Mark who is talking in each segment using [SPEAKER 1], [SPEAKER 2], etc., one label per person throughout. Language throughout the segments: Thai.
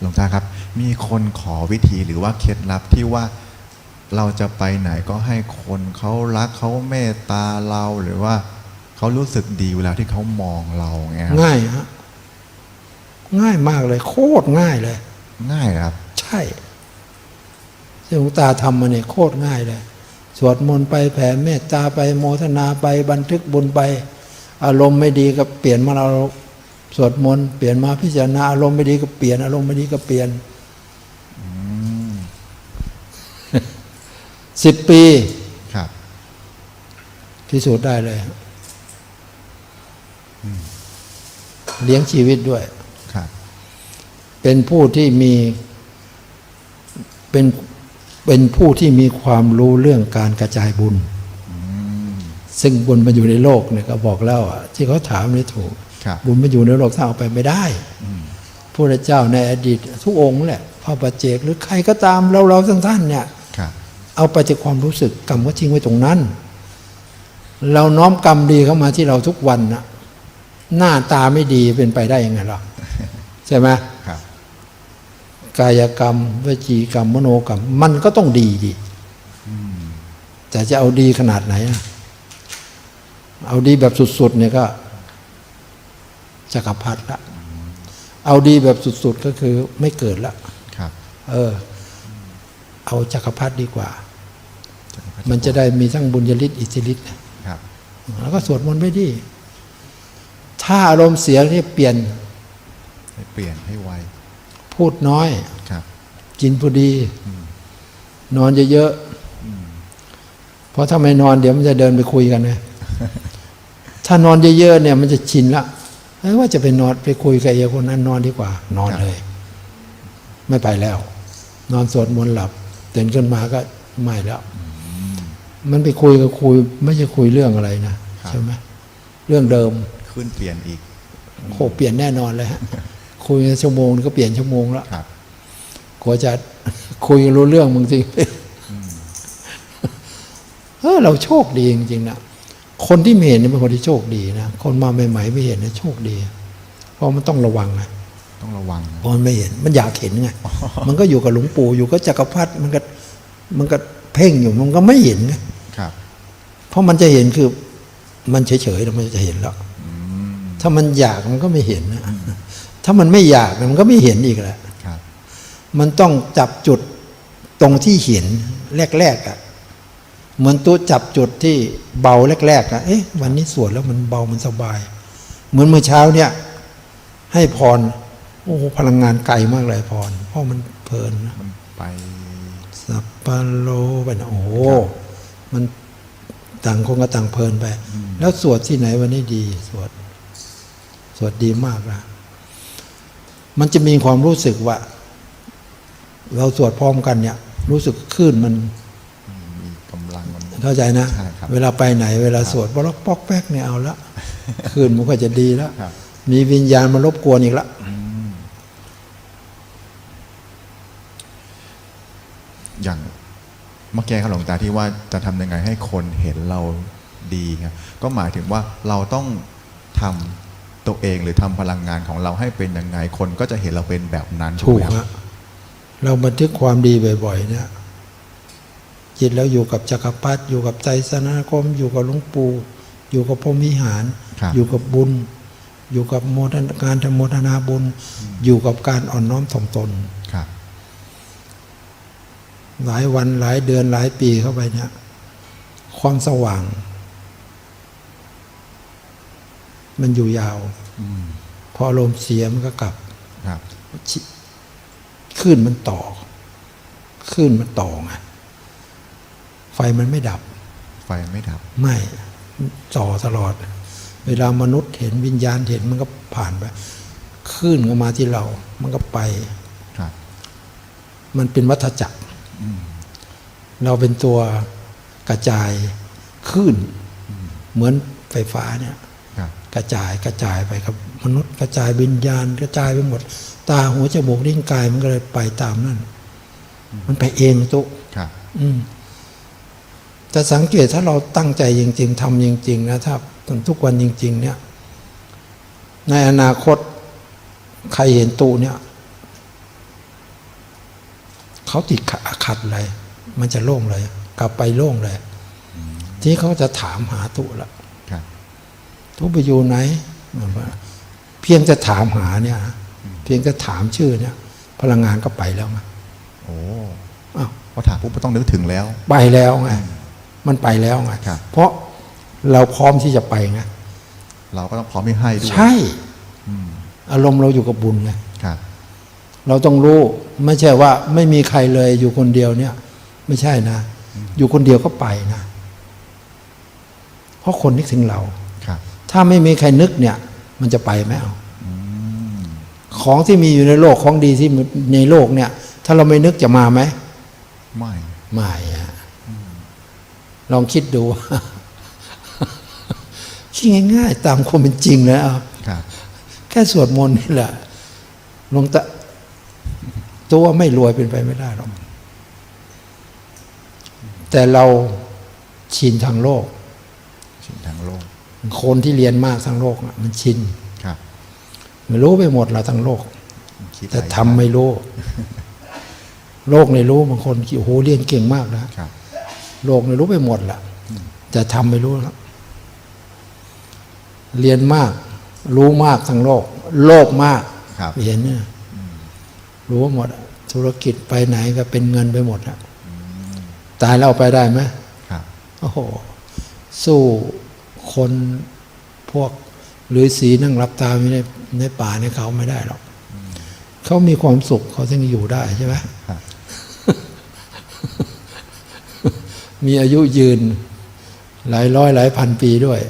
[SPEAKER 1] หลวงตาครับ มีคนขอวิธีหรือว่าเคล็ดลับที่ว่าเราจะไปไหนก็ให้คนเขารักเขาเมตตาเราหรือว่าเขารู้สึกดีเวลาที่เขามองเราไงครับ
[SPEAKER 2] ง่ายฮะง่ายมากเลย โคตรง่ายเลย
[SPEAKER 1] ง่ายนะครับ
[SPEAKER 2] ใช่ที่หลวงตาทำมาเนี่ยโคตรง่ายเลย สวดมนต์ไปแผ่เมตตาไปโมทนาไปบันทึกบุญไป อารมณ์ไม่ดีก็เปลี่ยนมาเรา สวดมนต์เปลี่ยนมาพิจารณาอารมณ์ไม่ดีก็เปลี่ยนอารมณ์ไม่ดีก็เปลี่ยนสิบปี
[SPEAKER 1] ครับ
[SPEAKER 2] พิสูจน์ได้เลยเลี้ยงชีวิตด้วย
[SPEAKER 1] ครับ
[SPEAKER 2] เป็นผู้ที่มีเป็นเป็นผู้ที่มีความรู้เรื่องการกระจายบุญ ซึ่งบุญมันอยู่ในโลกเนี่ยก็บอกแล้วอะที่เขาถามนี่ถูก
[SPEAKER 1] ครั บ
[SPEAKER 2] บุญมันอยู่ในโลกถ้าเอาไปไม่ได้พระเจ้าในอดีตทุกองค์แหละพระปัจเจกหรือใครก็ตามเราเราทั้งท่านเนี่ย
[SPEAKER 1] ครับ
[SPEAKER 2] เอาไปจากความรู้สึกกรรมก็ทิ้งไว้ตรงนั้น เราน้อมกรรมดีเข้ามาที่เราทุกวันนะหน้าตาไม่ดีเป็นไปได้ยังไงล่ะใช่ไหม
[SPEAKER 1] ครับ
[SPEAKER 2] กายกรรมวจีกรรมมโนกรรม มันก็ต้องดีดีแต่จะเอาดีขนาดไหนอะเอาดีแบบสุดๆเนี่ยก็ จักรพรรดิละ เอาดีแบบสุด ๆก็คือไม่เกิดละ
[SPEAKER 1] ครับ
[SPEAKER 2] เออ เอาจักรพรรดิดีกว่า มันจะได้มีทั้งบุญญาลิศอิทธิฤทธิ์นะครับแล้วก็สวดมนต์ไปดิถ้าอารมณ์เสียนี่เปลี่ยน
[SPEAKER 1] ให้เปลี่ยนให้ไว
[SPEAKER 2] พูดน้อย
[SPEAKER 1] ครับ
[SPEAKER 2] กินพอดี นอนเยอะๆเพราะถ้าไม่นอนเดี๋ยวมันจะเดินไปคุยกันไงถ้านอนเยอะๆเนี่ยมันจะชินละ เอ้ยว่าจะไปนอนไปคุยกับไอ้คนนั้นนอนดีกว่า นอนเลย ไม่ไปแล้ว นอนสวดมนต์หลับตื่นขึ้นมาก็ไม่แล้ว มันไปคุยกับคุย ไม่ใช่คุยเรื่องอะไรนะใช่ไหมเรื่องเดิม
[SPEAKER 1] ขึ้นเปลี่ยนอีก
[SPEAKER 2] โคเปลี่ยนแน่นอนเลยฮะคุยกันชั่วโมงก็เปลี่ยนชั่วโมงแล้ว
[SPEAKER 1] ครับ
[SPEAKER 2] กลัวจะคุยกันรู้เรื่องบางทีเออเราโชคดีจริงๆนะ คนที่ไม่เห็นเนี่ยเป็นคนที่โชคดีนะคนมาใหม่ๆไม่เห็นเนี่ยโชคดี เพราะมันต้องระวังนะ
[SPEAKER 1] ต้องระวังนะ
[SPEAKER 2] เพราะมันไม่เห็นมันอยากเห็นไงมันก็อยู่กับหลวงปู่อยู่กับจักรพรรดิมันก็มันก็เพ่งอยู่มันก็ไม่เห็นไง
[SPEAKER 1] ครับ
[SPEAKER 2] เพราะมันจะเห็นคือมันเฉยๆแล้วมันจะเห็นแล้วถ้ามันอยากมันก็ไม่เห็นนะถ้ามันไม่อยากมันก็ไม่เห็นอีกแหละ
[SPEAKER 1] ครับ
[SPEAKER 2] มันต้องจับจุดตรงที่เห็นแรกๆอะ่ะ เหมือนตัวจับจุดที่เบาแรกๆอะเอ๊ะวันนี้สวดแล้วมันเบามันสบาย เหมือนเมื่อเช้าเนี่ย ให้พรโอ้พลังงานไกลมากเลยพรเพราะมันเพลินนะ
[SPEAKER 1] มันไป
[SPEAKER 2] สัปปะโลไปนะโอ้โหมันต่างคนก็ต่างเพลินไป แล้วสวดที่ไหนวันนี้ดี สวด สวดดีมากนะมันจะมีความรู้สึกว่า เราสวดพร้อมกันเนี่ย รู้สึกคลื่น
[SPEAKER 1] มัน
[SPEAKER 2] เข้าใจนะ
[SPEAKER 1] ใช่ครับ
[SPEAKER 2] เวลาไปไหนเวลาสวดบล็อกปอกแป๊กเนี่ยเอาละคลื่นมันก็จะดีแล้ว
[SPEAKER 1] ครับ
[SPEAKER 2] มีวิญญาณมารบกวนอีกละ
[SPEAKER 1] อย่างเมื่อกี้ครับหลวงตาที่ว่าจะทำยังไงให้คนเห็นเราดีครับก็หมายถึงว่าเราต้องทำตัวเองหรือทำพลังงานของเราให้เป็นยังไงคนก็จะเห็นเราเป็นแบบนั้น
[SPEAKER 2] ถูก
[SPEAKER 1] ไหมครั
[SPEAKER 2] ฮะ
[SPEAKER 1] บ
[SPEAKER 2] เราบันทึกความดีบ่อย ๆ เนี่ย จิตแล้วอยู่กับจักรพรรดิอยู่กับใจสนาคม อยู่กับหลวงปู่อยู่กับพรหมวิหาร
[SPEAKER 1] ครับ
[SPEAKER 2] อยู่กับบุญ อยู่กับโมทนาการทำโมทนาบุญ อยู่กับการอ่อนน้อมถ่อมตน
[SPEAKER 1] ครับ
[SPEAKER 2] หลายวันหลายเดือนหลายปีเข้าไปเนี่ย ความสว่าง มันอยู่ยาว
[SPEAKER 1] อืม
[SPEAKER 2] พออารมณ์เสียมันก็กลับ
[SPEAKER 1] ครับ
[SPEAKER 2] ชิคลื่นมันต่อคลื่นมันต่อไง ไฟมันไม่ดับ
[SPEAKER 1] ไฟไม่ดับ
[SPEAKER 2] ไม่ต่อตลอด เวลามนุษย์เห็นวิญญาณเห็นมันก็ผ่านไปคลื่นก็มาที่เรา มันก็ไป
[SPEAKER 1] ครับ
[SPEAKER 2] มันเป็นวัฏจักรเราเป็นตัวกระจายคลื่นเหมือนไฟฟ้าเนี่ย
[SPEAKER 1] ครับ
[SPEAKER 2] กระจายกระจายไปครับ มนุษย์กระจายวิญญาณกระจายไปหมด ตาหูจมูกลิ้นกายมันก็เลยไปตามนั่นมันไปเองตุ
[SPEAKER 1] ครับ
[SPEAKER 2] อืม แต่สังเกตถ้าเราตั้งใจจริง ๆทำจริง ๆ นะถ้าทุกวันจริง ๆ เนี่ย ในอนาคตใครเห็นตุเนี่ยเขาติดขัดขัดอะไร มันจะโล่งเลย กลับไปโล่งเลย ทีนี้เขาก็จะถามหาตุละ
[SPEAKER 1] ครับ
[SPEAKER 2] ตุไปอยู่ไหนมันว่าเพียงจะถามหาเนี่ย เพียงจะถามชื่อเนี่ย พลังงานก็ไปแล้วไง
[SPEAKER 1] โอ้
[SPEAKER 2] อ้าว
[SPEAKER 1] พอถามปุ๊บก็ต้องนึกถึงแล้ว
[SPEAKER 2] ไปแล้วไง มันไปแล้วไง
[SPEAKER 1] ครับ
[SPEAKER 2] เพราะเราพร้อมที่จะไปไง
[SPEAKER 1] เราก็ต้องพร้อมที่ให้ด้วย
[SPEAKER 2] ใช่อารมณ์เราอยู่กับบุญไง
[SPEAKER 1] ครับ
[SPEAKER 2] เราต้องรู้ไม่ใช่ว่าไม่มีใครเลยอยู่คนเดียวเนี่ย ไม่ใช่นะ อยู่คนเดียวก็ไปนะ เพราะคนนึกถึงเรา
[SPEAKER 1] ครับ
[SPEAKER 2] ถ้าไม่มีใครนึกเนี่ย มันจะไปไหมเอา
[SPEAKER 1] อืม
[SPEAKER 2] ของที่มีอยู่ในโลกของดีที่ในโลกเนี่ย ถ้าเราไม่นึกจะมาไหม
[SPEAKER 1] ไม่
[SPEAKER 2] ไม่อะ ลองคิดดูคิดง่าย ๆ ตามความเป็นจริงแล้วเอา
[SPEAKER 1] ครับ
[SPEAKER 2] แค่สวดมนต์นี่แหละหลวงตาตัวไม่รวยเป็นไปไม่ได้หรอกแต่เราชินทางโลก
[SPEAKER 1] ชินทางโลก
[SPEAKER 2] คนที่เรียนมากทางโลกน่ะมันชิน
[SPEAKER 1] ครับ
[SPEAKER 2] มันรู้ไปหมดแล้วทางโลก
[SPEAKER 1] คิด
[SPEAKER 2] แต่
[SPEAKER 1] หลาย
[SPEAKER 2] ทำไม่รู้ โลกในรู้บางคนคิดโอ้โหเรียนเก่งมากนะครับ โลกในรู้ไปหมดละแต่ทำไม่รู้แล้วเรียนมาก รู้มากทางโลก โลกมาก
[SPEAKER 1] ครับ
[SPEAKER 2] เห็นเนี่ยรู้หมดอะธุรกิจไปไหนก็เป็นเงินไปหมดอะตายแล้วเอาไปได้ไหม
[SPEAKER 1] ครับ
[SPEAKER 2] โอ้โห สู้คนพวกฤาษีนั่งรับตาอยู่ในในป่าในเขาไม่ได้หรอกเขามีความสุขเขาถึงอยู่ได้ใช่ไหม
[SPEAKER 1] ครับ
[SPEAKER 2] มีอายุยืน หลายร้อยหลายพันปีด้วย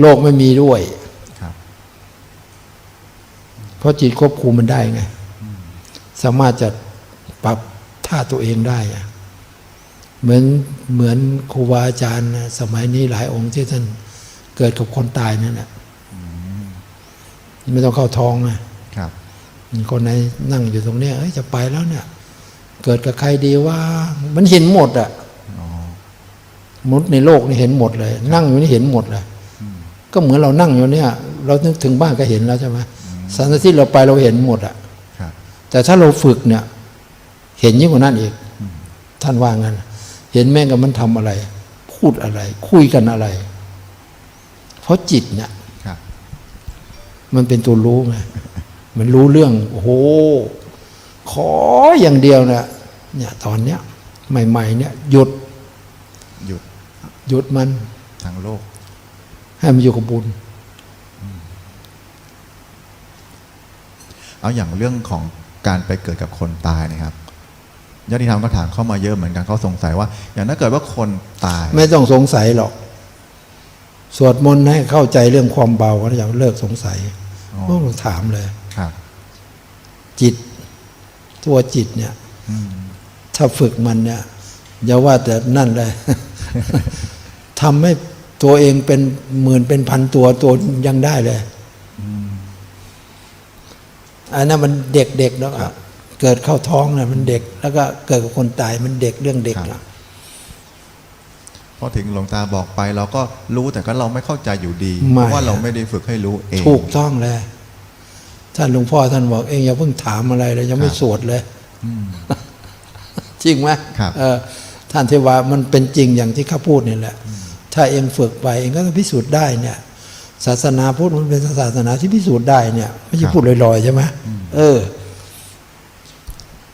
[SPEAKER 2] โลกไม่มีด้วย
[SPEAKER 1] ครับ
[SPEAKER 2] เพราะจิตควบคุมมันได้ไง สามารถจะปรับท่าตัวเองได้อะเหมือนเหมือนครูบาอาจารย์นะสมัยนี้หลายองค์ที่ท่านเกิดกับคนตายนั่นแหละไม่ต้องเข้าท้องนะครับมีคนไหนนั่งอยู่ตรงเนี้ยเอ้ยจะไปแล้วเนี่ย เกิดกับใครดีว่า มันเห็นหมดอะ
[SPEAKER 1] อ๋อ
[SPEAKER 2] มนุษย์ในโลกนี่เห็นหมดเลย นั่งอยู่นี่เห็นหมดเลยก็เหมือนเรานั่งอยู่เนี่ย เรานึกถึงบ้านก็เห็นแล้วใช่ไหมสันที่เราไปเราเห็นหมดอะ
[SPEAKER 1] ครับ
[SPEAKER 2] แต่ถ้าเราฝึกเนี่ย เห็นยิ่งกว่านั้นอีกท่านว่างั้นเห็นแม่งกับมันทำอะไร พูดอะไร คุยกันอะไร เพราะจิตเนี่ย
[SPEAKER 1] ครับ
[SPEAKER 2] มันเป็นตัวรู้ไงมันรู้เรื่องโอ้โห ขออย่างเดียวนะเนี่ยตอนเนี้ยใหม่ๆเนี่ยหยุด
[SPEAKER 1] หยุด
[SPEAKER 2] หยุดมัน
[SPEAKER 1] ทางโลก
[SPEAKER 2] ให้มันอยู่กับบุญ
[SPEAKER 1] เอาอย่างเรื่องของการไปเกิดกับคนตายเนะครับญาติธรรมก็ถามเข้ามาเยอะเหมือนกันเขาสงสัยว่า อย่างถ้าเกิดว่าคนตาย
[SPEAKER 2] ไม่ต้องสงสัยหรอก สวดมนต์ให้เข้าใจเรื่องความเบาก็อย่าเลิกสงสัย
[SPEAKER 1] อ๋อ
[SPEAKER 2] พวกเราถามเลย
[SPEAKER 1] ครับ
[SPEAKER 2] จิต ตัวจิตเนี่ย
[SPEAKER 1] อืม
[SPEAKER 2] ถ้าฝึกมันเนี่ยอย่าว่าแต่นั่นเลยทำให้ตัวเองเป็นหมื่นเป็นพันตัวตัวยังได้เลยอันนั้นมันเด็กเด็กๆแล้วอะเกิดเข้าท้องนะมันเด็ก แล้วก็เกิดกับคนตายมันเด็กเรื่องเด็ก
[SPEAKER 1] ครับ
[SPEAKER 2] นะ
[SPEAKER 1] พอถึงหลวงตาบอกไปเราก็รู้แต่ก็เราไม่เข้าใจอยู่ดี เพราะว่าเราไม่ได้ฝึกให้รู้เอง
[SPEAKER 2] ถูกต้องเลย ท่านหลวงพ่อท่านบอกเองอย่าเพิ่งถามอะไรเลยยังไม่
[SPEAKER 1] ครับ
[SPEAKER 2] สวดเลย
[SPEAKER 1] อืม
[SPEAKER 2] จริงไหม
[SPEAKER 1] ครับ
[SPEAKER 2] เออท่านเทวามันเป็นจริงอย่างที่ข้าพูดนี่แหละ ถ้าเองฝึกไปเองก็ต้องพิสูจน์ได้เนี่ย ศาสนาพุทธมันเป็นศาสนาที่พิสูจน์ได้เนี่ยไม่ใช่พูดลอยๆใช่ไหมเออ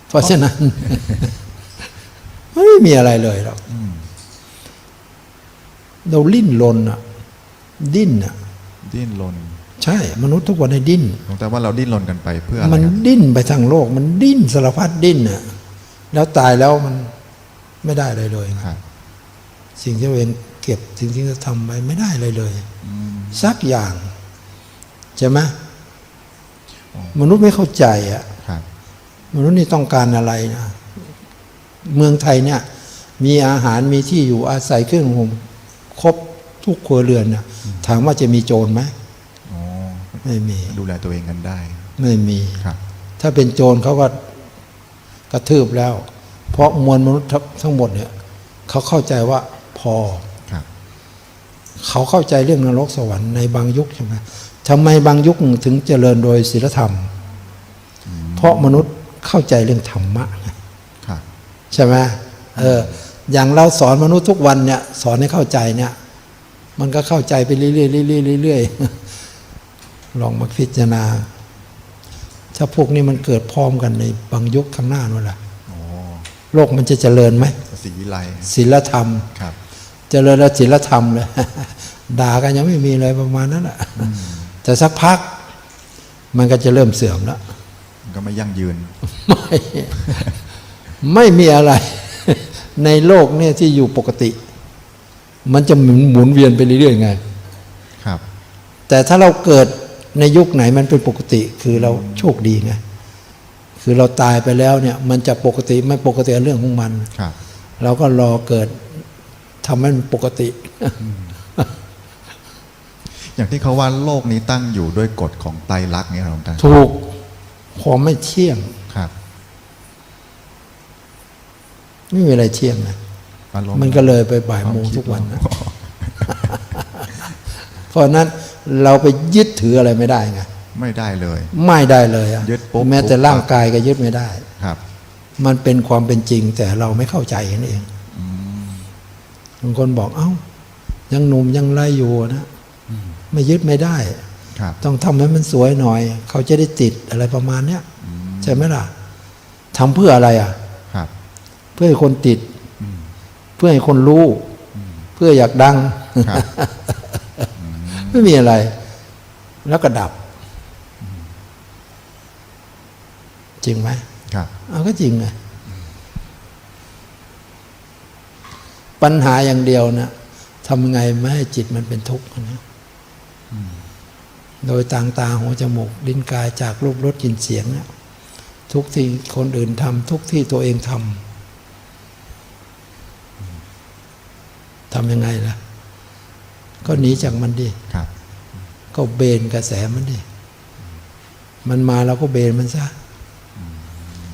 [SPEAKER 2] เพราะฉะนั้นไม่มีอะไรเลยหรอก
[SPEAKER 1] อืม
[SPEAKER 2] เราลิ้นรนอะดิ้นอะ
[SPEAKER 1] ดิ้นรน
[SPEAKER 2] ใช่มนุษย์ทุกวันในดิ้น
[SPEAKER 1] หลวงตาว่าเราดิ้นรนกันไปเพื่ออะไร
[SPEAKER 2] มัน
[SPEAKER 1] ครับ
[SPEAKER 2] ดิ้นไปทางโลก มันดิ้นสารพัดดิ้นน่ะแล้วตายแล้วมันไม่ได้เลยเลยนะครับสิ่งที่ตัวเองเก็บสิ่งที่จะทำไปไม่ได้เลยเลย
[SPEAKER 1] อืม
[SPEAKER 2] สักอย่างใช่ไหมมนุษย์ไม่เข้าใจอะ
[SPEAKER 1] ครับ
[SPEAKER 2] มนุษย์นี่ต้องการอะไรนะเมืองไทยเนี่ย มีอาหารมีที่อยู่อาศัยเครื่องห่มครบทุกครัวเรือนนะถามว่าจะมีโจรไหม
[SPEAKER 1] อ๋อ
[SPEAKER 2] ไม่มี
[SPEAKER 1] ดูแลตัวเองกันได้
[SPEAKER 2] ไม่มี
[SPEAKER 1] ครับ
[SPEAKER 2] ถ้าเป็นโจรเขาก็กระทืบแล้ว เพราะมวลมนุษย์ทั้งทั้งหมดเนี่ยเขาเข้าใจว่าพอ
[SPEAKER 1] ครับ
[SPEAKER 2] เขาเข้าใจเรื่องนรกสวรรค์ในบางยุคใช่ไหมทำไมบางยุคถึงเจริญโดยศีลธรรม เพราะมนุษย์เข้าใจเรื่องธรรมะไง
[SPEAKER 1] ครับ
[SPEAKER 2] ใช่ไหมเอออย่างเราสอนมนุษย์ทุกวันเนี่ย สอนให้เข้าใจเนี่ย มันก็เข้าใจไปเรื่อยๆเรื่อยๆเรื่อยๆ ลองมาพิจารณา ถ้าพวกนี้มันเกิดพร้อมกันในบางยุคข้างหน้านั่นแหละ
[SPEAKER 1] โอ้
[SPEAKER 2] โลกมันจะเจริญไหม
[SPEAKER 1] ศรีวิไล
[SPEAKER 2] ศีลธรรม
[SPEAKER 1] ครับ
[SPEAKER 2] เจริญแล้วศีลธรรมเลยด่ากันยังไม่มีเลยประมาณนั้นแหละแต่สักพัก มันก็จะเริ่มเสื่อมแล้ว
[SPEAKER 1] มันก็ไม่ยั่งยืน
[SPEAKER 2] ไม่ไม่มีอะไร ในโลกเนี่ยที่อยู่ปกติ มันจะหมุนหมุนเวียนไปเรื่อยๆไง
[SPEAKER 1] ครับ
[SPEAKER 2] แต่ถ้าเราเกิด ในยุคไหนมันเป็นปกติคือเราโชคดีไงคือเราตายไปแล้วเนี่ย มันจะปกติไม่ปกติเรื่องของมัน
[SPEAKER 1] ครับ
[SPEAKER 2] เราก็รอเกิดทำให้มันปกติ
[SPEAKER 1] อย่างที่เขาว่าโลกนี้ตั้งอยู่ด้วยกฎของไตรลักษณ์เนี่ยครับหลวงตา
[SPEAKER 2] ถูกความไม่เที่ยง
[SPEAKER 1] ครับ
[SPEAKER 2] ไม่มีอะไรเที่ยงนะ
[SPEAKER 1] อารมณ์
[SPEAKER 2] มันก็เลยไปบ่ายโมง
[SPEAKER 1] ควคิด
[SPEAKER 2] ทุกวันนะ
[SPEAKER 1] เรา
[SPEAKER 2] เพราะฉะนั้น เราไปยึดถืออะไรไม่ได้ไง
[SPEAKER 1] ไม่ได้เลย
[SPEAKER 2] ไม่ได้เลยอะ
[SPEAKER 1] ยึดปุ๊บ
[SPEAKER 2] แม้แต่
[SPEAKER 1] ปุ๊บ
[SPEAKER 2] ร่างกายก็ยึดไม่ได้
[SPEAKER 1] ครับ
[SPEAKER 2] มันเป็นความเป็นจริงแต่เราไม่เข้าใจนั่นเองบางคนบอกเอ้า ยังหนุ่มยังไรอยู่นะไม่ยึดไม่ได้
[SPEAKER 1] ครับ
[SPEAKER 2] ต้องทำให้มันสวยหน่อย เขาจะได้ติดอะไรประมาณเนี้ยใช่ไหมล่ะทำเพื่ออะไรอะ
[SPEAKER 1] ครับ
[SPEAKER 2] เพื่อให้คนติด
[SPEAKER 1] อืม
[SPEAKER 2] เพื่อให้คนรู้ เพื่ออยากดัง
[SPEAKER 1] ครับ
[SPEAKER 2] ไม่มีอะไร แล้วก็ดับ จริงไหม
[SPEAKER 1] ครับ
[SPEAKER 2] เอาก็จริงไงปัญหาอย่างเดียวนะทำยังไงไม่ให้จิตมันเป็นทุกข์นะโดยต่างตาหูจมูกลิ้นกายจากรูปรสกลิ่นเสียงเนี่ยทุกที่คนอื่นทำทุกที่ตัวเองทำทำยังไงล่ะ ก็หนีจากมันดิ
[SPEAKER 1] ครับ
[SPEAKER 2] ก็เบนกระแสมันดิมันมาเราก็เบนมันซะ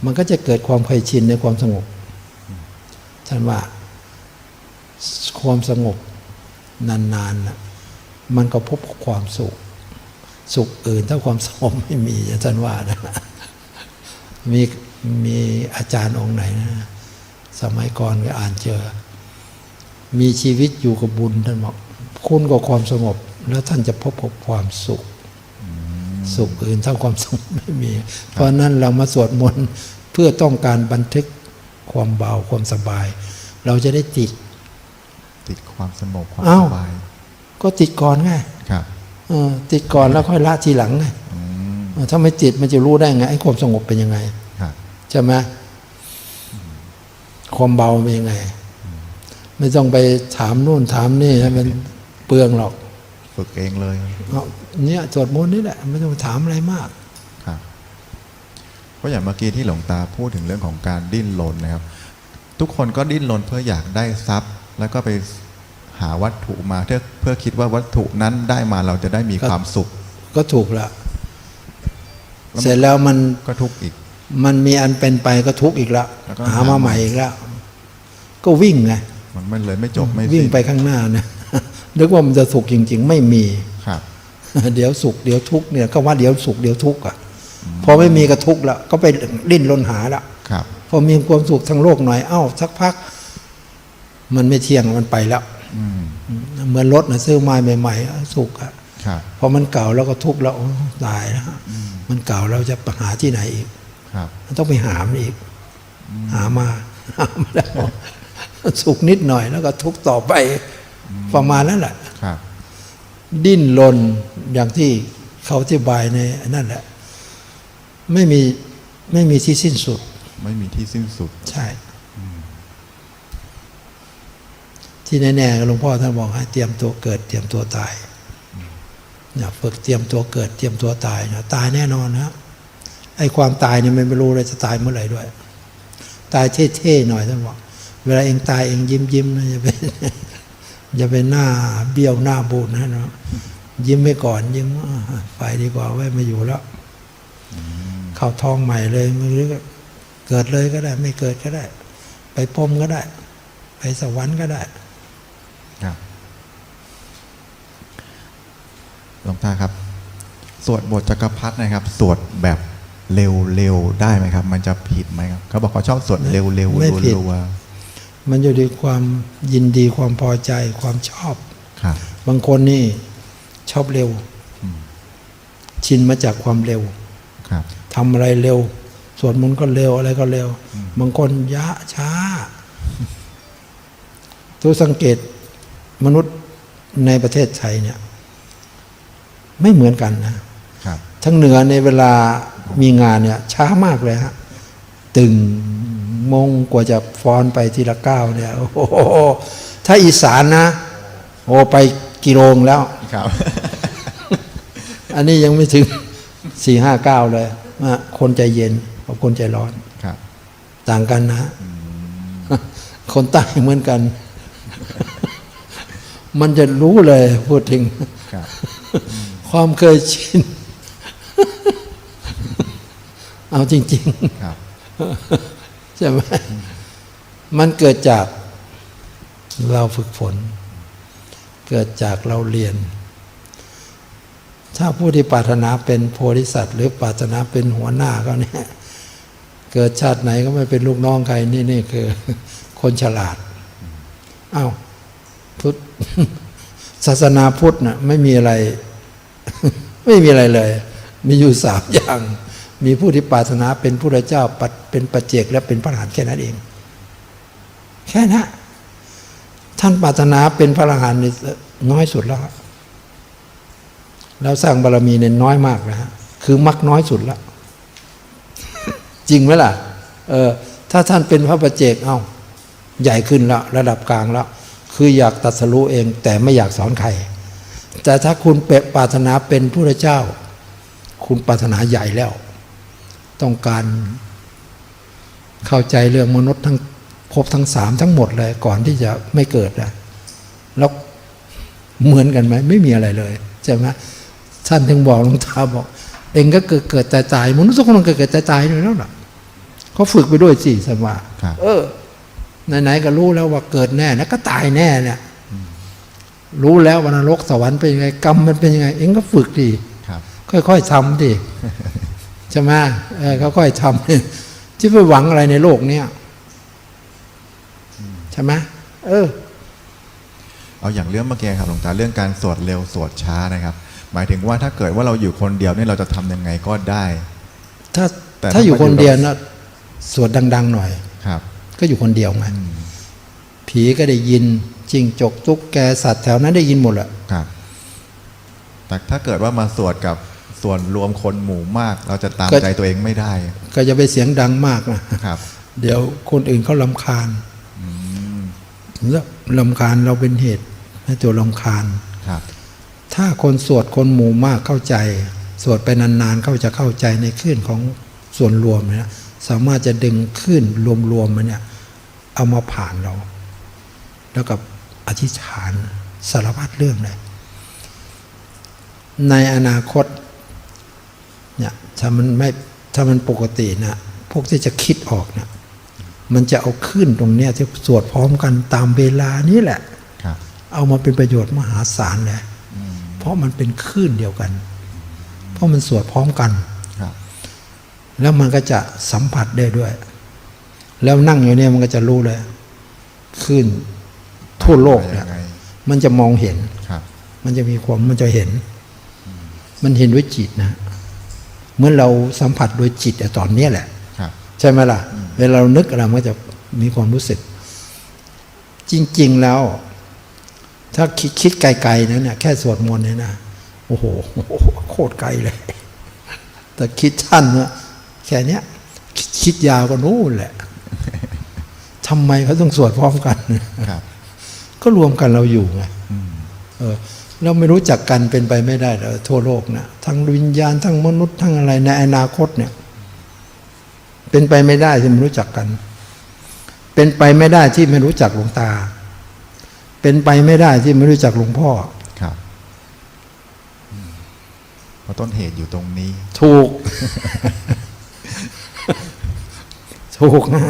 [SPEAKER 2] มันก็จะเกิดความเคยชินในความสงบท่านว่าความสงบนานๆนะมันก็พบกับความสุข สุขอื่นถ้าความสงบไม่มีอย่างท่านว่านะมีมีอาจารย์องค์ไหนนะสมัยก่อนก็อ่านเจอ มีชีวิตอยู่กับบุญท่านบอก คุณกับความสงบ แล้วท่านจะพบกับความสุข สุขอื่นเท่าความสงบไม่มี เพราะฉะนั้นเรามาสวดมนต์เพื่อต้องการบันทึกความเบาความสบาย เราจะได้ติด
[SPEAKER 1] ติดความสงบความ
[SPEAKER 2] อ้าว
[SPEAKER 1] สบาย
[SPEAKER 2] ก็ติดก่อนไง
[SPEAKER 1] ครับ
[SPEAKER 2] เออติดก่อนแล้วค่อยละทีหลังไง
[SPEAKER 1] อืม
[SPEAKER 2] เออถ้าไม่ติดมันจะรู้ได้ไงไอ้ความสงบเป็นยังไง
[SPEAKER 1] ครับ
[SPEAKER 2] ใช่ไหมความเบาเป็นยังไง ไม่ต้องไปถามนู่นถามนี่ให้มัน เปลืองหรอก
[SPEAKER 1] ฝึกเองเลย
[SPEAKER 2] เอาเนี่ยสวดมนต์นี่แหละไม่ต้องไปถามอะไรมาก
[SPEAKER 1] ครับเพราะอย่างเมื่อกี้ที่หลวงตาพูดถึงเรื่องของการดิ้นรนนะครับ ทุกคนก็ดิ้นรนเพื่ออยากได้ทรัพย์ แล้วก็ไปหาวัตถุมาเพื่อเพื่อคิดว่าวัตถุนั้นได้มาเราจะได้มี
[SPEAKER 2] ครับ
[SPEAKER 1] ความสุข
[SPEAKER 2] ก็ถูกละ
[SPEAKER 1] แล้วมัน
[SPEAKER 2] เสร็จแล้วมัน
[SPEAKER 1] ก็ทุกข์อีก
[SPEAKER 2] มันมีอันเป็นไปก็ทุกข์อีกแล้ว
[SPEAKER 1] แล้วก็
[SPEAKER 2] หา
[SPEAKER 1] หา
[SPEAKER 2] มาใหม่อีกแล้วก็วิ่งไง
[SPEAKER 1] มันไม่เลยไม่จบไม่
[SPEAKER 2] วิ่ง
[SPEAKER 1] สิ้น
[SPEAKER 2] ไปข้างหน้าเนี่ย นึกว่ามันจะสุขจริง ๆ ไม่มี
[SPEAKER 1] ครับ
[SPEAKER 2] เดี๋ยวสุขเดี๋ยวทุกข์เนี่ยก็ว่าเดี๋ยวสุขเดี๋ยวทุกข์อะพอไม่มีก็ทุกข์แล้วก็ไปดิ้นรนหาละ
[SPEAKER 1] ครับ
[SPEAKER 2] พอมีความสุขทางโลกหน่อยเอ้าสักพัก มันไม่เที่ยงมันไปแล้ว
[SPEAKER 1] อืม
[SPEAKER 2] เหมือนรถนะซื้อมาใหม่ๆอะสุขอะ
[SPEAKER 1] ครับ
[SPEAKER 2] พอมันเก่าแล้วก็ทุกข์แล้วโอ้ตายแล้วมันเก่าเราจะไปหาที่ไหนอีก
[SPEAKER 1] ครับ
[SPEAKER 2] มันต้องไปหามันอีก หามาหามาแล้วสุขนิดหน่อยแล้วก็ทุกข์ต่อไป ประมาณนั้นแหละ
[SPEAKER 1] ครับ
[SPEAKER 2] ดิ้นรนอย่างที่เขาอธิบายในนั่นแหละ ไม่มีไม่มีที่สิ้นสุด
[SPEAKER 1] ไม่มีที่สิ้นสุด
[SPEAKER 2] ใช่ ที่แน่ๆหลวงพ่อท่านบอกให้เตรียมตัวเกิด เตรียมตัวตายเนี่ยฝึกเตรียมตัวเกิด เตรียมตัวตายนะตายแน่นอนนะไอ้ความตายเนี่ยมันไม่รู้เลยจะตายเมื่อไหร่ด้วย ตายเท่ๆหน่อยท่านบอกเวลาเองตายเองยิ้มยิ้มๆนะอย่าไป อย่าไปหน้าเบี้ยวหน้าบูดนะเนาะยิ้มไปก่อนยิ้มอ่าไปดีกว่าไว้มาอยู่แล้วเข้าท้องใหม่เลยไม่รู้ก็เกิดเลยก็ได้ ไม่เกิดก็ได้ ไปพรหมก็ได้ ไปสวรรค์ก็ได้
[SPEAKER 1] ครับหลวงตาครับ สวดบทจักรพรรดินะครับ สวดแบบเร็วๆได้ไหมครับ มันจะผิดไหมครับเขาบอกเขาชอบสวดเร็วๆ
[SPEAKER 2] ไม่ผิด
[SPEAKER 1] รัว
[SPEAKER 2] มันอยู่ที่ความยินดีความพอใจความชอบ
[SPEAKER 1] ๆครับ
[SPEAKER 2] บางคนนี่ชอบเร็ว ชินมาจากความเร็ว
[SPEAKER 1] ครับ
[SPEAKER 2] ทำอะไรเร็วสวดมนต์ก็เร็วอะไรก็เร็ว บางคนยะช้า ตัวสังเกตมนุษย์ในประเทศไทยเนี่ย ไม่เหมือนกันนะ
[SPEAKER 1] ครับ
[SPEAKER 2] ทั้งเหนือในเวลามีงานเนี่ย ช้ามากเลยฮะ ตึง มงกว่าจะฟ้อนไปทีละก้าวเนี่ยโอ้โหถ้าอีสานนะ โอ้ไปกิโลงแล้ว
[SPEAKER 1] ครับ
[SPEAKER 2] อันนี้ยังไม่ถึงสี่ห้าเก้าเลยอะคนใจเย็นกับคนใจร้อน
[SPEAKER 1] ครับ
[SPEAKER 2] ต่างกันนะ คนใต้เหมือนกัน มันจะรู้เลยพูดถึง
[SPEAKER 1] ครับ
[SPEAKER 2] ความเคยชิน เอาจริง
[SPEAKER 1] ครับ
[SPEAKER 2] ๆ ใช่ไหมมันเกิดจากเราฝึกฝน เกิดจากเราเรียน ถ้าผู้ที่ปรารถนาเป็นโพธิสัตว์ หรือปรารถนาเป็นหัวหน้าเขาเนี่ยเกิดชาติไหนก็ไม่เป็นลูกน้องใครนี่นี่คือ คนฉลาดอ้าวพุทธศาสนาพุทธน่ะไม่มีอะไร ไม่มีอะไรเลย มีอยู่สามอย่าง มีผู้ที่ปรารถนาเป็นผู้เจ้าปัดเป็นปัจเจกและเป็นพระอรหันต์แค่นั้นเอง แค่นั้นท่านปรารถนาเป็นพระอรหันต์น้อยสุดแล้วแล้วสร้างบารมีเนี่ยน้อยมากนะฮะคือมักน้อยสุดแล้ว จริงไหมล่ะเออถ้าท่านเป็นพระประเจกเอา้าใหญ่ขึ้นแล้วระดับกลางแล้ว คืออยากตัดสรู้เอง แต่ไม่อยากสอนใคร แต่ถ้าคุณเปปรารถนาเป็นผู้เจ้า คุณปรารถนาใหญ่แล้ว ต้องการ เข้าใจเรื่องมนุษย์ทั้งภพทั้งสามทั้งหมดเลยก่อนที่จะไม่เกิดนะแล้วเหมือนกันไหมไม่มีอะไรเลยใช่ไหมท่านถึงบอกหลวงตาบอก เองก็เกิดเกิดตายตายมนุษย์ทุกคนเกิดเกิดตายตายอยู่แล้วล่ะเขาฝึกไปด้วยสิสมา
[SPEAKER 1] ครับ
[SPEAKER 2] เออไหนๆก็รู้แล้วว่าเกิดแน่นะก็ตายแน่เนี่ยรู้แล้วว่านรกสวรรค์เป็นยังไงกรรมมันเป็นยังไง เองก็ฝึกดี
[SPEAKER 1] ครับ
[SPEAKER 2] ค่อยๆทำดิใช่ไหมเออค่อยๆทำที่ไปหวังอะไรในโลกเนี้ยใช่ไหมเออ
[SPEAKER 1] เอาอย่างเรื่องเมื่อกี้ครับหลวงตาเรื่องการสวดเร็วสวดช้านะครับ หมายถึงว่าถ้าเกิดว่าเราอยู่คนเดียวเนี่ยเราจะทำยังไงก็ได้
[SPEAKER 2] ถ้า
[SPEAKER 1] แต่
[SPEAKER 2] ถ้าอยู่
[SPEAKER 1] ถ้า
[SPEAKER 2] คน
[SPEAKER 1] อยู่กับ
[SPEAKER 2] เดียวนะสวดดัง ๆ หน่อย
[SPEAKER 1] ครับ
[SPEAKER 2] ก็อยู่คนเดียวไงผีก็ได้ยินจิงจกตุ๊กแกสัตว์แถวนั้นได้ยินหมดแหละ
[SPEAKER 1] ครับแต่ถ้าเกิดว่ามาสวดกับ ส่วนรวมคนหมู่มาก เราจะตามใจตัวเองไม่ได้
[SPEAKER 2] ก็จะไปเสียงดังมากนะครับ เดี๋ยวคนอื่นเขาลำคาญแล้วลำคาญเราเป็นเหตุให้ตัวลำคาญ
[SPEAKER 1] ครับ
[SPEAKER 2] ถ้าคนสวดคนหมู่มากเข้าใจ สวดไปนานๆเขาจะเข้าใจในคลื่นของส่วนรวมเนี่ยสามารถจะดึงคลื่นรวมๆมันเนี่ย เอามาผ่านเรา แล้วกับอธิษฐานสารพัดเรื่องเลยในอนาคตเนี่ย ถ้ามันไม่ถ้ามันปกตินะพวกที่จะคิดออกเนี่ยมันจะเอาขึ้นตรงเนี้ยที่สวดพร้อมกันตามเวลานี้แหละ
[SPEAKER 1] ครับ
[SPEAKER 2] เอามาเป็นประโยชน์มหาศาลเลยเพราะมันเป็นคลื่นเดียวกัน เพราะมันสวดพร้อมกัน
[SPEAKER 1] ครับ
[SPEAKER 2] แล้วมันก็จะสัมผัสได้ด้วย แล้วนั่งอยู่เนี่ยมันก็จะรู้เลยคลื่นทั่วโลกเนี่ย
[SPEAKER 1] ยังไง
[SPEAKER 2] มันจะมองเห็น
[SPEAKER 1] ครับ
[SPEAKER 2] มันจะมีความมันจะเห็น มันเห็นด้วยจิตนะ เหมื่อนเราสัมผัสด้วยจิตอะตอนเนี้ยแหละ
[SPEAKER 1] ครับ
[SPEAKER 2] ใช่ไหมล่ะ เวลาเรานึกอะไรมันก็จะมีความรู้สึก จริง ๆ แล้ว ถ้าคิดคิดไกลๆนั้นเนี่ยแค่สวดมนต์เนี่ยนะโอ้โหโคตรไกลเลย แต่คิดท่านเนี่ยแค่เนี้ยคิดคิดยาวก็นู่นแหละทำไมเขาต้องสวดพร้อมกัน
[SPEAKER 1] ครับ
[SPEAKER 2] ก็รวมกันเราอยู่ไง เออเราไม่รู้จักกันเป็นไปไม่ได้เลยทั่วโลกนะทั้งวิญญาณทั้งมนุษย์ทั้งอะไรในอนาคตเนี่ย เป็นไปไม่ได้ที่ไม่รู้จักกัน เป็นไปไม่ได้ที่ไม่รู้จักหลวงตา เป็นไปไม่ได้ที่ไม่รู้จักหลวงพ่อ
[SPEAKER 1] ครับอืมเพราะต้นเหตุอยู่ตรงนี้
[SPEAKER 2] ถูก ถูกนะ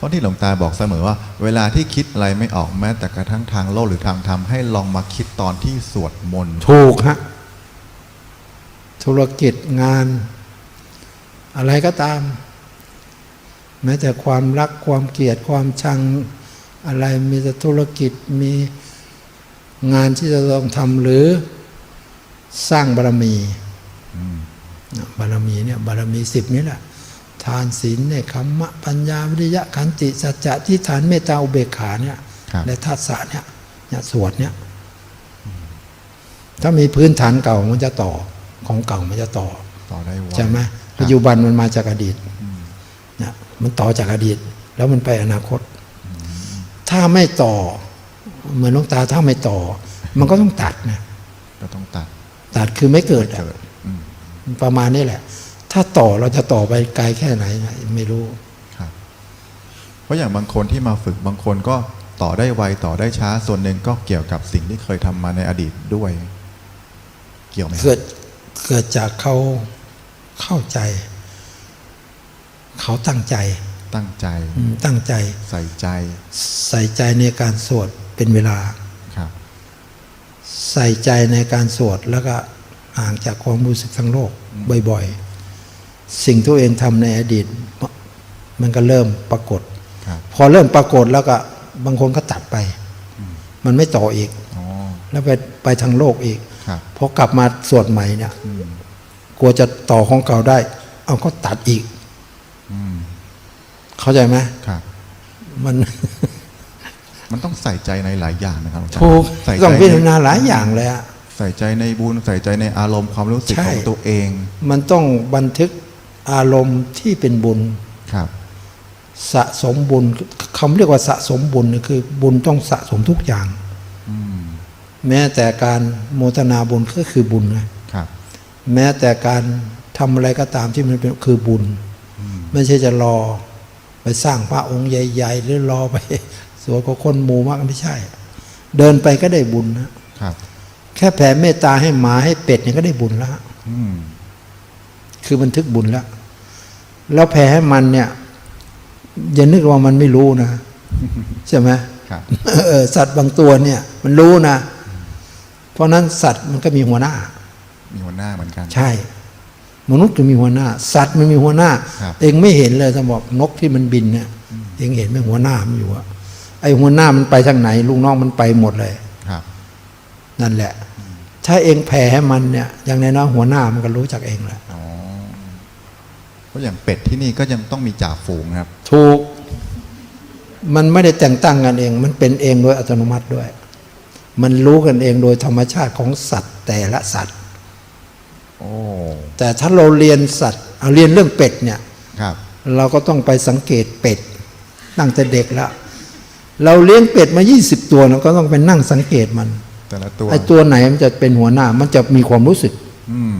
[SPEAKER 1] เพราะที่หลวงตาบอกเสมอว่า เวลาที่คิดอะไรไม่ออกแม้แต่กระทั่งทางโลกหรือทางธรรมให้ลองมาคิดตอนที่สวดมนต์
[SPEAKER 2] ถูกฮะธุรกิจงาน อะไรก็ตาม แม้แต่ความรักความเกลียดความชังอะไรมีแต่ธุรกิจมีงานที่จะต้องทำหรือสร้างบารมี
[SPEAKER 1] อืม
[SPEAKER 2] บารมีเนี่ยบารมีสิบนี่แหละ ทานศีลเนี่ยคัมมะปัญญาวิริยะขันติสัจจะที่ฐานเมตตาอุเบกขาเนี่ย
[SPEAKER 1] ครับ
[SPEAKER 2] และทัศะเนี่ยเนี่ยสวดเนี่ยถ้ามีพื้นฐานเก่ามันจะต่อของเก่ามันจะต่อ
[SPEAKER 1] ต่อได้ไว
[SPEAKER 2] ใช่ไหม
[SPEAKER 1] ครับ
[SPEAKER 2] ปัจจุบันมันมาจากอดีต
[SPEAKER 1] อืม
[SPEAKER 2] เนี่ยมันต่อจากอดีต แล้วมันไปอนาคต ถ้าไม่ต่อ เหมือนหลวงตาถ้าไม่ต่อ มันก็ต้องตัดนะ
[SPEAKER 1] ก็ต้องตัด
[SPEAKER 2] ตัดคือไม่เกิดอะ
[SPEAKER 1] เกิดอืม
[SPEAKER 2] ประมาณนี้แหละ ถ้าต่อเราจะต่อไปไกลแค่ไหนนะไม่รู้
[SPEAKER 1] ครับเพราะอย่างบางคนที่มาฝึกบางคนก็ต่อได้ไวต่อได้ช้าส่วนหนึ่งก็เกี่ยวกับสิ่งที่เคยทำมาในอดีตด้วย เกี่ยวไหมครับ
[SPEAKER 2] เกิดเกิดจากเขาเข้าใจ เขาตั้งใจ
[SPEAKER 1] ตั้งใจ
[SPEAKER 2] อืมตั้งใจ
[SPEAKER 1] ใส่ใจ
[SPEAKER 2] ใส่ใจในการสวดเป็นเวลา
[SPEAKER 1] ครับ
[SPEAKER 2] ใส่ใจในการสวดแล้วก็ห่างจากความรู้สึกทั้งโลกบ่อย ๆ สิ่งที่ตัวเองทำในอดีต มันก็เริ่มปรากฏ
[SPEAKER 1] ครับ
[SPEAKER 2] พอเริ่มปรากฏแล้วก็บางคนก็ตัดไป มันไม่ต่ออีก
[SPEAKER 1] อ๋อ
[SPEAKER 2] แล้วไปไปทางโลกอีก
[SPEAKER 1] ครับ
[SPEAKER 2] พอกลับมาสวดใหม่เนี่ย
[SPEAKER 1] อืม
[SPEAKER 2] กลัวจะต่อของเก่าได้ เอาก็ตัดอีก
[SPEAKER 1] อืม
[SPEAKER 2] เข้าใจไหม
[SPEAKER 1] ครับ
[SPEAKER 2] มัน
[SPEAKER 1] มันต้องใส่ใจในหลายอย่างนะครับอาจารย์
[SPEAKER 2] ถูก
[SPEAKER 1] ใส่ใจ
[SPEAKER 2] ต้องพิจาร
[SPEAKER 1] ใน
[SPEAKER 2] ณาหลายอย่างเลยอะ
[SPEAKER 1] ใส่ใจในบุญใส่ใจในอารมณ์ความรู้สึก
[SPEAKER 2] ใช่
[SPEAKER 1] ของตัวเอง
[SPEAKER 2] มันต้องบันทึก อารมณ์ที่เป็นบุญ
[SPEAKER 1] ครับ
[SPEAKER 2] สะสมบุญคำเรียกว่าสะสมบุญเนี่ยคือ บุญต้องสะสมทุกอย่าง
[SPEAKER 1] อืม
[SPEAKER 2] แม้แต่การโมทนาบุญก็คือบุญนะครับ แม้แต่การทำอะไรก็ตามที่มันเป็นคือบุญ
[SPEAKER 1] อืม
[SPEAKER 2] ไม่ใช่จะรอ ไปสร้างพระองค์ใหญ่ ๆ หรือรอไปสวยกับคนหมู่มากไม่ใช่ เดินไปก็ได้บุญนะครับ แค่แผ่เมตตาให้หมาให้เป็ดเนี่ยก็ได้บุญแล้ว
[SPEAKER 1] อืม
[SPEAKER 2] คือบันทึกบุญแล้ว แล้วแผ่ให้มันเนี่ย อย่านึกว่ามันไม่รู้นะ ใช่ไหม
[SPEAKER 1] ครับ
[SPEAKER 2] เออสัตว์บางตัวเนี่ย มันรู้นะ เพราะฉะนั้นสัตว์มันก็มีหัวหน้า
[SPEAKER 1] มีหัวหน้าเหมือนกัน
[SPEAKER 2] ใช่ มนุษย์ก็มีหัวหน้า สัตว์มันมีหัวหน้า
[SPEAKER 1] ครับ
[SPEAKER 2] เองไม่เห็นเลยสมบอกนกที่มันบินเนี่ยเองเห็นไหมหัวหน้ามันอยู่อะไอหัวหน้ามันไปทางไหน ลูกน้องมันไปหมดเลย
[SPEAKER 1] ครับ
[SPEAKER 2] นั่นแหละ ถ้าเองแผ่ให้มันเนี่ย อย่างในน้อยๆหัวหน้ามันก็รู้จักเองแหละ
[SPEAKER 1] อ๋อ เพราะอย่างเป็ดที่นี่ก็ยังต้องมีจ่าฝูงครับ
[SPEAKER 2] ถูก มันไม่ได้แต่งตั้งกันเอง มันเป็นเองโดยอัตโนมัติด้วย มันรู้กันเองโดยธรรมชาติของสัตว์แต่ละสัตว์
[SPEAKER 1] โอ้
[SPEAKER 2] แต่ถ้าเราเรียนสัตว์เอาเรียนเรื่องเป็ดเนี่ย
[SPEAKER 1] ครับ
[SPEAKER 2] เราก็ต้องไปสังเกตเป็ดตั้งแต่เด็กแล้วเราเลี้ยงเป็ดมา 20 ตัวเราก็ต้องไปนั่งสังเกตมัน
[SPEAKER 1] แต่ละตัว
[SPEAKER 2] ไอ้ตัวไหนมันจะเป็นหัวหน้า มันจะมีความรู้สึก
[SPEAKER 1] อืม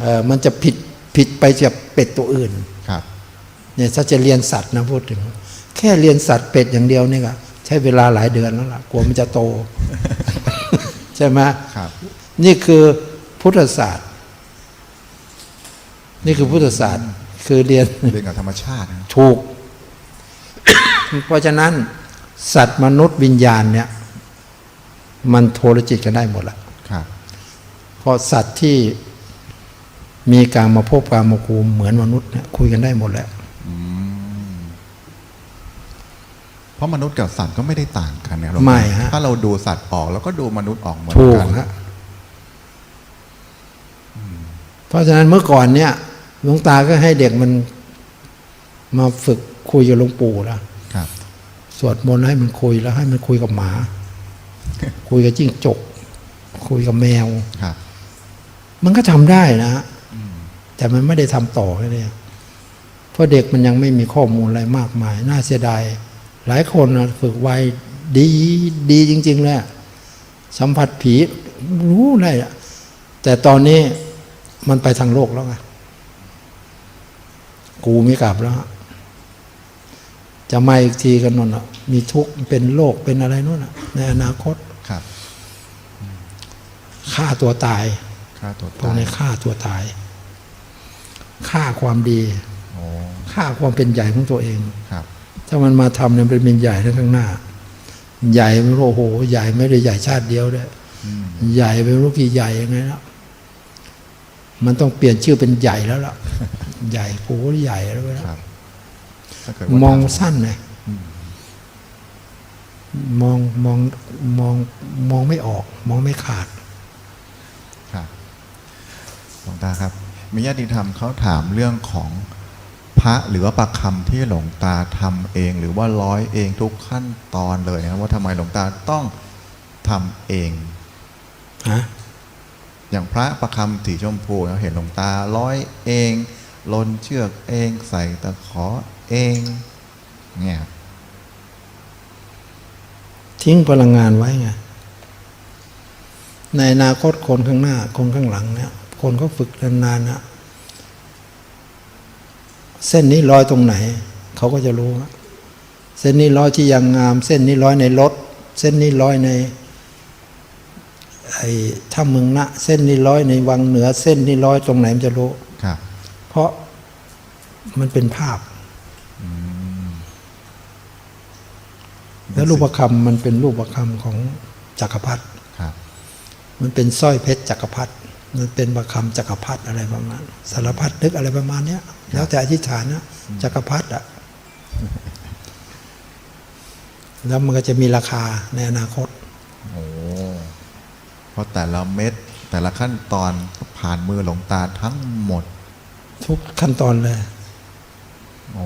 [SPEAKER 2] เออมันจะผิด ผิดไปจากเป็ดตัวอื่น
[SPEAKER 1] ครับ
[SPEAKER 2] เนี่ยถ้าจะเรียนสัตว์นะพูดถึง แค่เรียนสัตว์เป็ดอย่างเดียวนี่ก็ใช้เวลาหลายเดือนแล้วล่ะกลัวมันจะโต ใช่ไหม
[SPEAKER 1] ครับ
[SPEAKER 2] นี่คือพุทธศาสตร์ นี่คือพุทธศาสตร์คือเรียน
[SPEAKER 1] เรื่องกับธรรมชาตินะครับ
[SPEAKER 2] ถูก เพราะฉะนั้น สัตว์มนุษย์วิญญาณเนี่ย มันโทรจิตกันได้หมดละ
[SPEAKER 1] ครับ
[SPEAKER 2] เพราะสัตว์ที่ มีการมาพบการมาคูมเหมือนมนุษย์เนี่ยคุยกันได้หมดแล้ว
[SPEAKER 1] อืมเพราะมนุษย์กับสัตว์ก็ไม่ได้ต่างกันนะครับ
[SPEAKER 2] ไม่ฮะ
[SPEAKER 1] ถ้าเราดูสัตว์ออกแล้วก็ดูมนุษย์ออกเหมือน
[SPEAKER 2] ถูก
[SPEAKER 1] กัน
[SPEAKER 2] ฮะเพราะฉะนั้นเมื่อก่อนเนี่ยหลวงตาก็ให้เด็กมันมาฝึกคุยกับหลวงปู่แล้ว
[SPEAKER 1] ครับ
[SPEAKER 2] สวดมนต์ให้มันคุยแล้วให้มันคุยกับหมา คุยกับจิ้งจก คุยกับแมว
[SPEAKER 1] ครับ
[SPEAKER 2] มันก็ทำได้นะ แต่มันไม่ได้ทำต่อแค่นี้เพราะเด็กมันยังไม่มีข้อมูลอะไรมากมาย น่าเสียดาย หลายคนนะฝึกไวดีดีจริง ๆ เลยอะสัมผัสผีรู้ได้อะแต่ตอนนี้มันไปทางโลกแล้วไงกูไม่กลับแล้วอะจะมาอีกทีกันนนอะ มีทุกข์เป็นโรคเป็นอะไรนู่นอะ ในอนาคต
[SPEAKER 1] ครับ
[SPEAKER 2] ฆ่าตัวตาย
[SPEAKER 1] ฆ่าตัว
[SPEAKER 2] พวก
[SPEAKER 1] ตาย
[SPEAKER 2] นี้ฆ่าตัวตาย ฆ่าความดี
[SPEAKER 1] โอ้
[SPEAKER 2] ฆ่าความเป็นใหญ่ของตัวเอง
[SPEAKER 1] ครับ
[SPEAKER 2] ถ้ามันมาทำเนี่ยมันเป็นใหญ่ทั้งข้างหน้า ใหญ่ไม่รู้โอ้โห ใหญ่ไม่ได้ใหญ่ชาติเดียวด้วย
[SPEAKER 1] อืม
[SPEAKER 2] ใหญ่ไม่รู้กี่ใหญ่ยังไงแล้วมันต้องเปลี่ยนชื่อเป็นใหญ่แล้วล่ะ ใหญ่กูใหญ่แล้ว
[SPEAKER 1] ครับถ้าเกิดว่าม
[SPEAKER 2] อง
[SPEAKER 1] ทำ
[SPEAKER 2] สั้นนะ
[SPEAKER 1] อืม
[SPEAKER 2] มองมองมองมองไม่ออก มองไม่ขาด
[SPEAKER 1] ครับหลวงตาครับ มีญาติธรรมเขาถามเรื่องของพระหรือว่าประคำที่หลวงตาทำเองหรือว่าร้อยเองทุกขั้นตอนเลยนะครับว่าทำไมหลวงตาต้องทำเอง
[SPEAKER 2] ฮะ
[SPEAKER 1] อย่างพระประคำสีชมพูเราเห็นหลวงตาร้อยเองลนเชือกเองใส่ตะขอเองเนี่ยครับ
[SPEAKER 2] ทิ้งพลังงานไว้ไงในอนาคตคนข้างหน้าคนข้างหลังเนี่ย คนเขาฝึกนานๆนะเส้นนี้ร้อยตรงไหน เขาก็จะรู้ว่าเส้นนี้ร้อยที่ยางงาม เส้นนี้ร้อยในรถ เส้นนี้ร้อยในไอ้ถ้าเมืองนะเส้นนี้ร้อยในวังเหนือ เส้นนี้ร้อยตรงไหนมันจะรู้
[SPEAKER 1] ครับ
[SPEAKER 2] เพราะมันเป็นภาพแล้วรูปคำมันเป็นรูปคำของจักรพรรดิ
[SPEAKER 1] ครับ
[SPEAKER 2] มันเป็นสร้อยเพชรจักรพรรดิ มันเป็นประคำจักรพรรดิอะไรประมาณสารพัดนึกอะไรประมาณเนี้ยแล้วแต่อธิษฐานนะจักรพรรดิอะแล้วมันก็จะมีราคาในอนาคต
[SPEAKER 1] โอ้เพราะแต่ละเม็ดแต่ละขั้นตอนผ่านมือหลวงตาทั้งหมด
[SPEAKER 2] ทุกขั้นตอนเลย
[SPEAKER 1] โอ้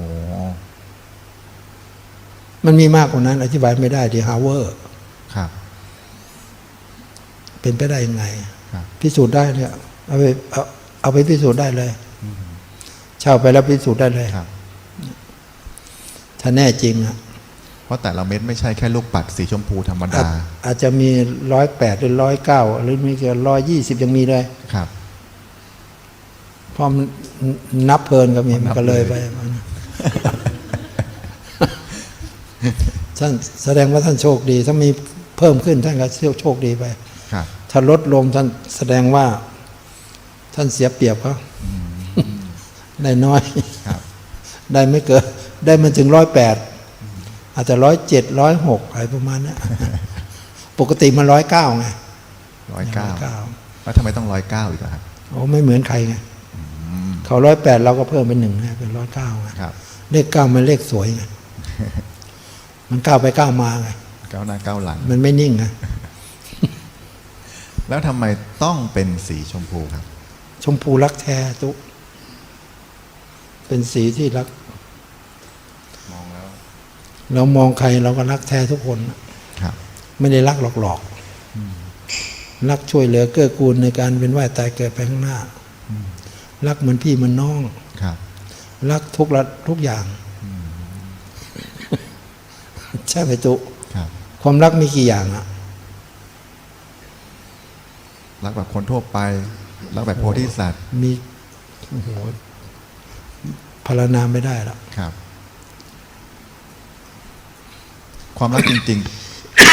[SPEAKER 2] มันมีมากกว่านั้น อธิบายไม่ได้ที่ฮาร์เวอร์
[SPEAKER 1] ครับ
[SPEAKER 2] เป็นไปได้ยังไง
[SPEAKER 1] ครับ
[SPEAKER 2] พิสูจน์ได้เนี่ยเอาไปเอาเอาไปพิสูจน์ได้เลยเช่าไปแล้วพิสูจน์ได้เลย
[SPEAKER 1] ครับ
[SPEAKER 2] ถ้าแน่จริงอะ
[SPEAKER 1] เพราะแต่ละเม็ดไม่ใช่แค่ลูกปัดสีชมพูธรรม
[SPEAKER 2] อาจ
[SPEAKER 1] ดา
[SPEAKER 2] อาจจะมีร้อยแปดหรือร้อยเก้าหรือมีเกินร้อยยี่สิบยังมีเลย
[SPEAKER 1] ครับ
[SPEAKER 2] เพราะมันนับเพลินก็มี
[SPEAKER 1] มันนั
[SPEAKER 2] มัน
[SPEAKER 1] บ
[SPEAKER 2] ก็เลย
[SPEAKER 1] เลย
[SPEAKER 2] ไปมันท่านแสดงว่าท่านโชคดี ถ้ามีเพิ่มขึ้นท่านก็โชคดีไป
[SPEAKER 1] ครับ
[SPEAKER 2] ถ้าลดลงท่านแสดงว่า ท่านเสียเปรียบเขาได้น้อย
[SPEAKER 1] ครับ
[SPEAKER 2] ได้ไม่เกินได้มันถึงร้อยแปดอาจจะร้อยเจ็ดร้อยหกอะไรประมาณเนี้ยปกติมันร้อยเก้าไง
[SPEAKER 1] ร้อยเก้า
[SPEAKER 2] 109
[SPEAKER 1] แล้วทำไมต้องร้อยเก้าอีกล่ะครับ
[SPEAKER 2] โอ้ไม่เหมือนใครไงเขาร้อยแปดเราก็เพิ่มเป็นหนึ่งไงเป็นร้อยเก้าไง
[SPEAKER 1] ครับ
[SPEAKER 2] เลขเก้ามันเลขสวยไงมันก้าวไปก้าวมาไง
[SPEAKER 1] เก้าหน้าเก้าหลัง
[SPEAKER 2] มันไม่นิ่งไง
[SPEAKER 1] แล้วทำไมต้องเป็นสีชมพูครับ
[SPEAKER 2] ชมพูรักแท้ตุเป็นสีที่รัก
[SPEAKER 1] มองแล้ว
[SPEAKER 2] เรามองใครเราก็รักแท้ทุกคน
[SPEAKER 1] ครับ
[SPEAKER 2] ไม่ได้รักหลอกๆรักช่วยเหลือเกื้อกูลในการเป็นว่ายตายเกิดไปข้างหน้ารักเหมือนพี่เหมือนน้อง
[SPEAKER 1] ครับ
[SPEAKER 2] รักทุกระทุกอย่างใช่ไหมตุ
[SPEAKER 1] ครับ
[SPEAKER 2] ความรักมีกี่อย่างอะ
[SPEAKER 1] รักแบบคนทั่วไป รักแบบโพธิสัตว์
[SPEAKER 2] มีโอ้โหพารณนาไม่ได้ละ
[SPEAKER 1] ครับ ความรักจริง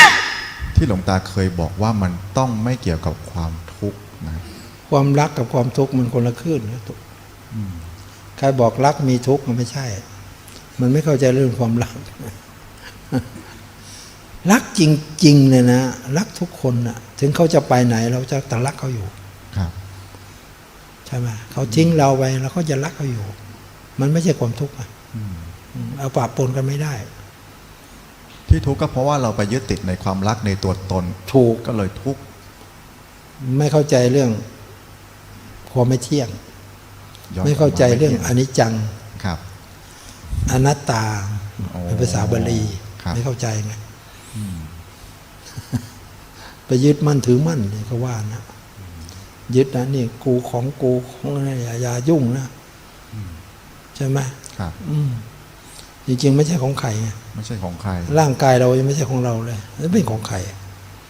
[SPEAKER 1] ๆ ที่หลวงตาเคยบอกว่ามันต้องไม่เกี่ยวกับความทุกข์นะ
[SPEAKER 2] ความรักกับความทุกข์มันคนละคลื่นนะตุใครบอกรักมีทุกข์มันไม่ใช่ มันไม่เข้าใจเรื่องความรัก รักจริงๆเลยนะรักทุกคนนะถึงเขาจะไปไหน เราจะแต่รักเขาอยู่
[SPEAKER 1] ครับ
[SPEAKER 2] ใช่ไหมเขาทิ้งเราไปเราก็จะรักเขาอยู่ มันไม่ใช่ความทุกข์อะอืมเอาปะปนกันไม่ได้
[SPEAKER 1] ที่ทุกข์ก็เพราะว่าเราไปยึดติดในความรักในตัวตน
[SPEAKER 2] ถูก
[SPEAKER 1] ก็เลยทุกข์
[SPEAKER 2] ไม่เข้าใจเรื่องความไม่เที่ยง
[SPEAKER 1] ย้อน
[SPEAKER 2] ไม่เข้าใจเรื่อง
[SPEAKER 1] กลับ
[SPEAKER 2] อ
[SPEAKER 1] มา
[SPEAKER 2] นิจจัง
[SPEAKER 1] ครับ
[SPEAKER 2] อนัตตา
[SPEAKER 1] โอ้
[SPEAKER 2] เป็นภาษาบาลี
[SPEAKER 1] ครับ
[SPEAKER 2] ไม่เข้าใจไง ไปยึดมั่นถือมั่นเนี่ยก็ว่านะยึดนะนี่กูของกูของอะไรอย่าอย่ายุ่งนะใช่ไหม
[SPEAKER 1] ครับ
[SPEAKER 2] อืมจริงๆไม่ใช่ของใครไง
[SPEAKER 1] ไม่ใช่ของใคร
[SPEAKER 2] ร่างกายเรายังไม่ใช่ของเราเลยแล้วเป็นของใครอะ